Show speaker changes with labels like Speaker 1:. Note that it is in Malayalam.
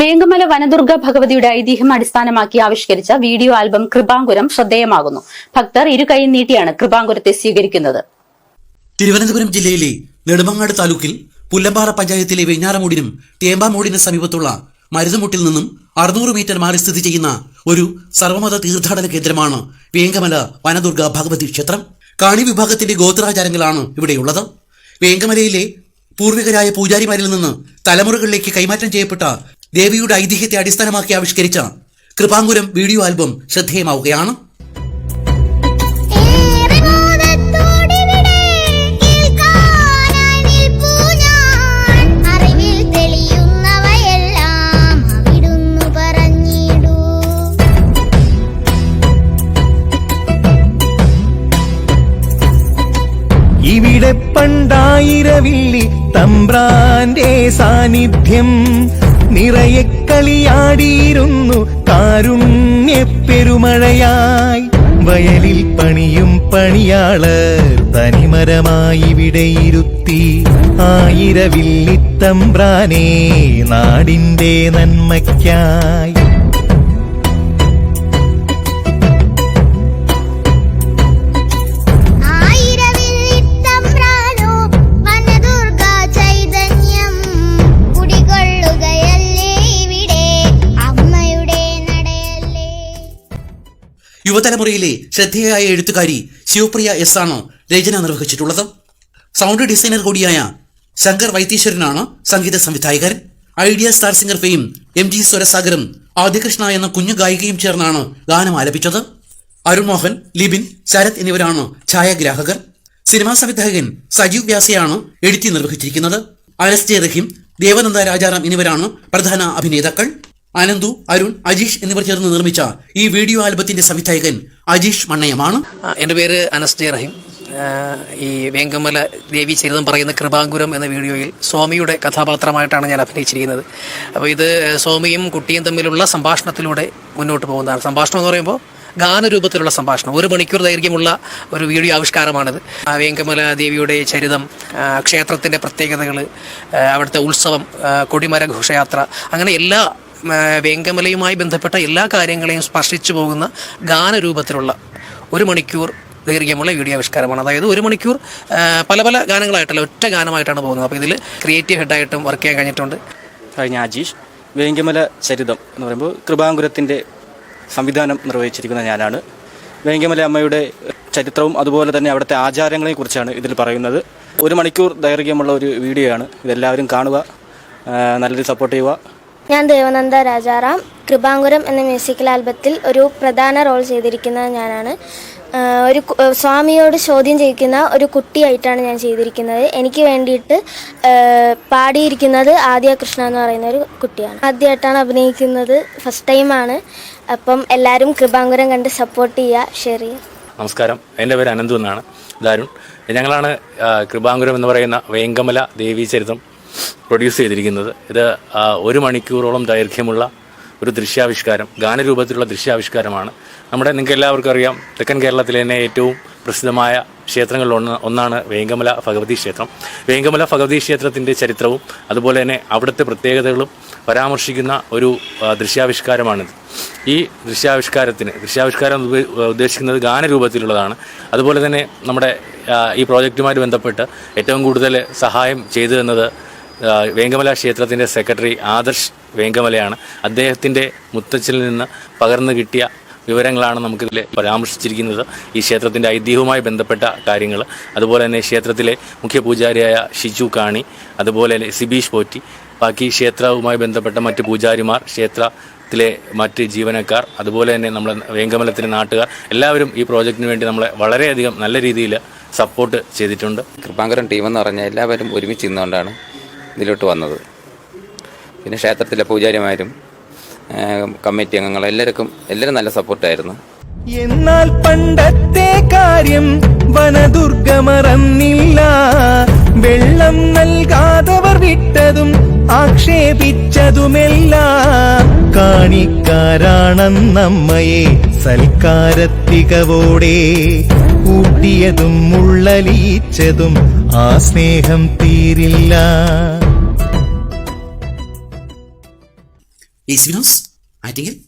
Speaker 1: വേങ്കമല വനദുർഗ ഭഗവതിയുടെ ഐതിഹ്യം അടിസ്ഥാനമാക്കി ആവിഷ്കരിച്ച വീഡിയോ ആൽബം കൃപാങ്കുരം ശ്രദ്ധേയമാകുന്നു. ഭക്തർ ഇരുകൈ നീട്ടിയാണ് കൃപാങ്കുരത്തെ സ്വീകരിക്കുന്നത്.
Speaker 2: തിരുവനന്തപുരം ജില്ലയിലെ നെടുമങ്ങാട് താലൂക്കിൽ പുല്ലമ്പാറ പഞ്ചായത്തിലെ വെഞ്ഞാറമൂടിനും തേമ്പാമൂടിനും സമീപത്തുള്ള മരുതുമുട്ടിൽ നിന്നും അറുന്നൂറ് മീറ്റർ മാറി സ്ഥിതി ചെയ്യുന്ന ഒരു സർവമത തീർത്ഥാടന കേന്ദ്രമാണ് വേങ്കമല വനദുർഗ ഭഗവതി ക്ഷേത്രം. കാണി വിഭാഗത്തിന്റെ ഗോത്രാചാരങ്ങളാണ് ഇവിടെയുള്ളത്. വേങ്കമലയിലെ പൂർവികരായ പൂജാരിമാരിൽ നിന്ന് തലമുറകളിലേക്ക് കൈമാറ്റം ചെയ്യപ്പെട്ട ദേവിയുടെ ഐതിഹ്യത്തെ അടിസ്ഥാനമാക്കി ആവിഷ്കരിച്ച കൃപാങ്കുരം വീഡിയോ ആൽബം ശ്രദ്ധേയമാവുകയാണ്.
Speaker 3: ഇവിടെ പണ്ടായിരവില്ലി തമ്പ്രാന്റെ സാന്നിധ്യം നിറയെ കളിയാടിയിരുന്നു കാരുണ്യ പെരുമഴയായി വയലിൽ പണിയും പണിയാൾ തനിമരമായി വിടയിരുത്തി ആയിരവില്ലിത്തമ്പ്രാനേ തമ്പ്രാനെ നാടിന്റെ നന്മയ്ക്കായി.
Speaker 2: യുവതലമുറയിലെ ശ്രദ്ധേയായ എഴുത്തുകാരി ശിവപ്രിയ എസ് ആണ് രചന നിർവഹിച്ചിട്ടുള്ളത്. സൗണ്ട് ഡിസൈനർ കൂടിയായ ശങ്കർ വൈത്തീശ്വരനാണ് സംഗീത സംവിധായകൻ. Idea star singer fame M G സ്വരസാഗറും Adikrishna എന്ന കുഞ്ഞു ഗായികയും ചേർന്നാണ് ഗാനം ആലപിച്ചത്. അരുൺ മോഹൻ ലിബിൻ ശരത് എന്നിവരാണ് ഛായാഗ്രാഹകർ. സിനിമാ സംവിധായകൻ സജീവ് വ്യാസയാണ് എഡിറ്റി നിർവഹിച്ചിരിക്കുന്നത്. അനസ് ജെ റഹീം ദേവനന്ദ രാജാറാം എന്നിവരാണ് പ്രധാന അഭിനേതാക്കൾ. അനന്തു അരുൺ അജീഷ് എന്നിവർ ചേർന്ന് നിർമ്മിച്ച ഈ വീഡിയോ ആൽബത്തിന്റെ സംവിധായകൻ അജീഷ് മണ്ണയമാണ്.
Speaker 4: എന്റെ പേര് അനസ്ജെ റഹീം. ഈ വേങ്കമല ദേവി ചരിതം പറയുന്ന കൃപാങ്കുരം എന്ന വീഡിയോയിൽ സ്വാമിയുടെ കഥാപാത്രമായിട്ടാണ് ഞാൻ അഭിനയിച്ചിരിക്കുന്നത്. അപ്പോൾ ഇത് സ്വാമിയും കുട്ടിയും തമ്മിലുള്ള സംഭാഷണത്തിലൂടെ മുന്നോട്ട് പോകുന്നതാണ്. സംഭാഷണം എന്ന് പറയുമ്പോൾ ഗാനരൂപത്തിലുള്ള സംഭാഷണം. ഒരു മണിക്കൂർ ദൈർഘ്യമുള്ള ഒരു വീഡിയോ ആവിഷ്കാരമാണിത്. വേങ്കമല ദേവിയുടെ ചരിതം ക്ഷേത്രത്തിന്റെ പ്രത്യേകതകൾ അവിടുത്തെ ഉത്സവം കൊടിമര ഘോഷയാത്ര അങ്ങനെ എല്ലാ വേങ്കമലയുമായി ബന്ധപ്പെട്ട എല്ലാ കാര്യങ്ങളെയും സ്പർശിച്ചു പോകുന്ന ഗാനരൂപത്തിലുള്ള ഒരു മണിക്കൂർ ദൈർഘ്യമുള്ള വീഡിയോ ആവിഷ്കാരമാണ്. അതായത് ഒരു മണിക്കൂർ പല പല ഗാനങ്ങളായിട്ടല്ല ഒറ്റ ഗാനമായിട്ടാണ് പോകുന്നത്. അപ്പോൾ ഇതിൽ ക്രിയേറ്റീവ് ഹെഡായിട്ടും വർക്ക് ചെയ്യാൻ കഴിഞ്ഞിട്ടുണ്ട്.
Speaker 5: കഴിഞ്ഞ അജീഷ് വേങ്കമല ചരിതം എന്ന് പറയുമ്പോൾ കൃപാങ്കുരത്തിന്റെ സംവിധാനം നിർവഹിച്ചിരിക്കുന്ന ഞാനാണ്. വേങ്കമല അമ്മയുടെ ചരിത്രവും അതുപോലെ തന്നെ അവിടുത്തെ ആചാരങ്ങളെയും കുറിച്ചാണ് ഇതിൽ പറയുന്നത്. ഒരു മണിക്കൂർ ദൈർഘ്യമുള്ള ഒരു വീഡിയോ ആണ് ഇതെല്ലാവരും കാണുക നല്ലൊരു സപ്പോർട്ട് ചെയ്യുക.
Speaker 6: ഞാൻ ദേവനന്ദ രാജാറാം. കൃപാങ്കുരം എന്ന മ്യൂസിക്കൽ ആൽബത്തിൽ ഒരു പ്രധാന റോൾ ചെയ്തിരിക്കുന്നത് ഞാനാണ്. ഒരു സ്വാമിയോട് ചോദ്യം ചെയ്യിക്കുന്ന ഒരു കുട്ടിയായിട്ടാണ് ഞാൻ ചെയ്തിരിക്കുന്നത്. എനിക്ക് വേണ്ടിയിട്ട് പാടിയിരിക്കുന്നത് ആദ്യ കൃഷ്ണ എന്ന് പറയുന്ന ഒരു കുട്ടിയാണ്. ആദ്യമായിട്ടാണ് അഭിനയിക്കുന്നത്. ഫസ്റ്റ് ടൈമാണ് അപ്പം എല്ലാവരും കൃപാങ്കുരം കണ്ട് സപ്പോർട്ട് ചെയ്യുക ഷെയർ ചെയ്യുക.
Speaker 7: നമസ്കാരം. എന്റെ പേര് അനന്തു എന്നാണ്. ദാരുൺ. ഞങ്ങളാണ് കൃപാങ്കുരം എന്ന് പറയുന്ന വേങ്കമല ദേവീ ചരിതം പ്രൊഡ്യൂസ് ചെയ്തിരിക്കുന്നത്. ഇത് ഒരു മണിക്കൂറോളം ദൈർഘ്യമുള്ള ഒരു ദൃശ്യാവിഷ്കാരം ഗാനരൂപത്തിലുള്ള ദൃശ്യാവിഷ്കാരമാണ്. നമ്മുടെ നിങ്ങൾക്ക് എല്ലാവർക്കും അറിയാം തെക്കൻ കേരളത്തിലെ തന്നെ ഏറ്റവും പ്രസിദ്ധമായ ക്ഷേത്രങ്ങളിൽ ഒന്ന് ഒന്നാണ് വേങ്കമല ഭഗവതി ക്ഷേത്രം. വേങ്കമല ഭഗവതി ക്ഷേത്രത്തിന്റെ ചരിത്രവും അതുപോലെ തന്നെ അവിടുത്തെ പ്രത്യേകതകളും പരാമർശിക്കുന്ന ഒരു ദൃശ്യാവിഷ്കാരമാണിത്. ഈ ദൃശ്യാവിഷ്കാരത്തിന് ദൃശ്യാവിഷ്കാരം ഉദ്ദേശിക്കുന്നത് ഗാനരൂപത്തിലുള്ളതാണ്. അതുപോലെ തന്നെ നമ്മുടെ ഈ പ്രോജക്റ്റുമായി ബന്ധപ്പെട്ട് ഏറ്റവും കൂടുതൽ സഹായം ചെയ്തു തന്നത് വേങ്കമല ക്ഷേത്രത്തിന്റെ സെക്രട്ടറി ആദർശ് വേങ്കമലയാണ് അദ്ദേഹത്തിന്റെ മുത്തച്ഛനിൽ നിന്ന് പകർന്നു കിട്ടിയ വിവരങ്ങളാണ് നമുക്കിതിൽ പരാമർശിച്ചിരിക്കുന്നത്. ഈ ക്ഷേത്രത്തിന്റെ ഐതിഹ്യവുമായി ബന്ധപ്പെട്ട കാര്യങ്ങൾ. അതുപോലെ തന്നെ ക്ഷേത്രത്തിലെ മുഖ്യ പൂജാരിയായ ഷിജു കാണി അതുപോലെ സിബീഷ് പോറ്റി. ബാക്കി ക്ഷേത്രവുമായി ബന്ധപ്പെട്ട മറ്റ് പൂജാരിമാർ ക്ഷേത്രത്തിലെ മറ്റ് ജീവനക്കാർ അതുപോലെ തന്നെ നമ്മുടെ വേങ്കമലത്തിലെ നാട്ടുകാർ എല്ലാവരും ഈ പ്രോജക്റ്റിന് വേണ്ടി നമ്മളെ വളരെയധികം നല്ല രീതിയിൽ സപ്പോർട്ട് ചെയ്തിട്ടുണ്ട്.
Speaker 8: കൃപാങ്കരം ടീം എന്ന് പറഞ്ഞാൽ എല്ലാവരും ഒരുമിച്ച് നിന്നുകൊണ്ടാണ് ഇതിലോട്ട് വന്നത്. പിന്നെ ക്ഷേത്രത്തിലെ പൂജാരിമാരും കമ്മിറ്റി അംഗങ്ങൾ എല്ലാവർക്കും എല്ലാവരും നല്ല സപ്പോർട്ടായിരുന്നു.
Speaker 3: എന്നാൽ പണ്ടത്തെ കാര്യം വനദുർഗ മറന്നില്ല വെള്ളം നൽകാതവർ വിട്ടതും ആക്ഷേപിച്ചതുമെല്ലാം. കാണിക്കാരാണെന്നമ്മയെ സൽക്കാരത്തികവോടെ. കൂട്ടിയതും ഉള്ളലീച്ചതും ആ സ്നേഹം തീരില്ല.
Speaker 2: ACV nodes, I think it.